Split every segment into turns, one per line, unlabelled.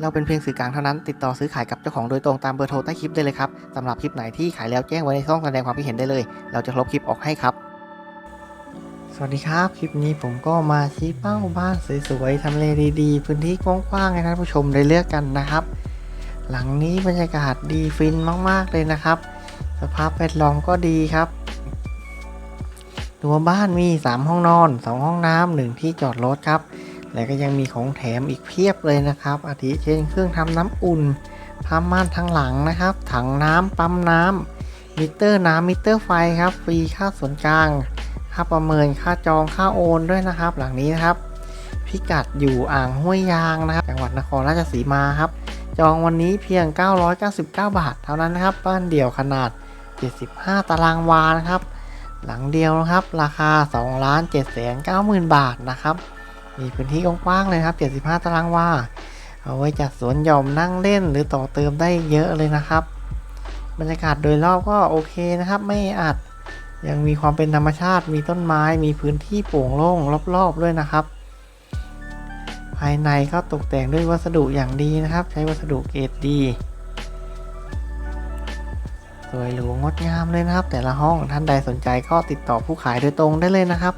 เราเป็นเพียงสื่อกลางเท่านั้น ติดต่อซื้อขายกับเจ้าของโดยตรงตามเบอร์โทรใต้คลิปได้เลยครับสำหรับคลิปไหนที่ขายแล้วแจ้งไว้ในช่องแสดงความคิดเห็นได้เลย เราจะลบคลิปออกให้ครับ สวัสดีครับ คลิปนี้ผมก็มาชี้เป้าบ้านสวยๆทำเลดีๆ พื้นที่กว้างๆให้ท่านผู้ชมได้เลือกกันนะครับ หลังนี้บรรยากาศดีฟินมากๆเลยนะครับ สภาพแวดล้อมก็ดีครับ ตัวบ้านมี 3 ห้องนอน 2 ห้องน้ำหนึ่งที่จอดรถครับ และก็ยังมีของแถมอีกเพียบเลยนะครับ อาทิเช่นเครื่องทำน้ำอุ่นผ้าม่านทั้งหลังนะครับ ถังน้ำปั๊มน้ำมิเตอร์น้ำมิเตอร์ไฟครับ ฟรีค่าส่วนกลาง ค่าประเมินค่าจองค่าโอนด้วยนะครับ หลังนี้นะครับ พิกัดอยู่อ่างห้วยยางนะครับจังหวัดนครราชสีมาครับ จองวันนี้เพียง 999 บาท เท่านั้นนะครับ บ้านเดี่ยวขนาด 75 ตารางวานะครับ หลังเดียวนะครับ ราคา 2 7 9 0 0 0 0 บาทนะครับ มีพื้นที่กว้างๆเลยครับ 75 ตารางวา เอาไว้จัดสวนหย่อมนั่งเล่นหรือต่อเติมได้เยอะเลยนะครับ บรรยากาศโดยรอบก็โอเคนะครับ ไม่อัด ยังมีความเป็นธรรมชาติ มีต้นไม้ มีพื้นที่โปร่งโล่งรอบๆด้วยนะครับ ภายในก็ตกแต่งด้วยวัสดุอย่างดีนะครับ ใช้วัสดุเกรดดี สวยหรูงดงามเลยนะครับ แต่ละห้องท่านใดสนใจก็ติดต่อผู้ขายโดยตรงได้เลยนะครับ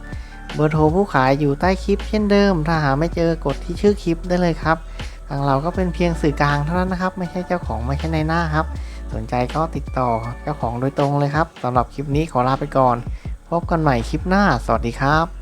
เบอร์โทรผู้ขายอยู่ใต้คลิปเช่นเดิม ถ้าหาไม่เจอกดที่ชื่อคลิปได้เลยครับ ทางเราก็เป็นเพียงสื่อกลางเท่านั้นนะครับ ไม่ใช่เจ้าของไม่ใช่ในหน้าครับ สนใจก็ติดต่อเจ้าของโดยตรงเลยครับสำหรับคลิปนี้ขอลาไปก่อน พบกันใหม่คลิปหน้า สวัสดีครับ